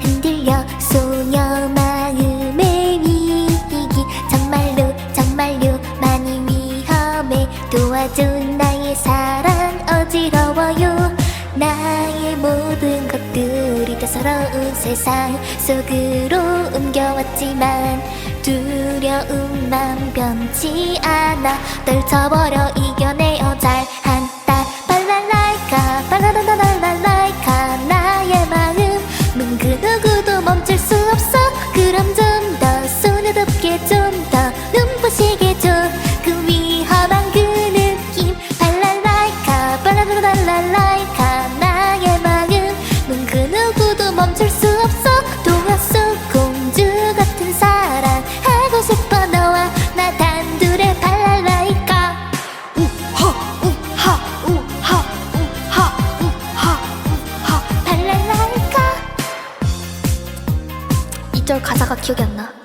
흔들려 소녀 마음에 위기. 정말로 정말로 많이 위험해. 도와준 나의 사랑 어지러워요. 나의 모든 것들이 다 서러운 세상 속으로 옮겨왔지만 두려운 맘 변치 않아. 떨쳐버려 이겨내어 잘한다. 발랄라이카 발랄라라라 그 누구도 멈출 수 없어. 그럼 좀더 덥게 좀 더 눈부시게 줘그 위험한 그 느낌. 발랄라이카 발랄랄랄라이카 나의 마음은 그 누구도 멈출 2절 가사가 기억이 안 나.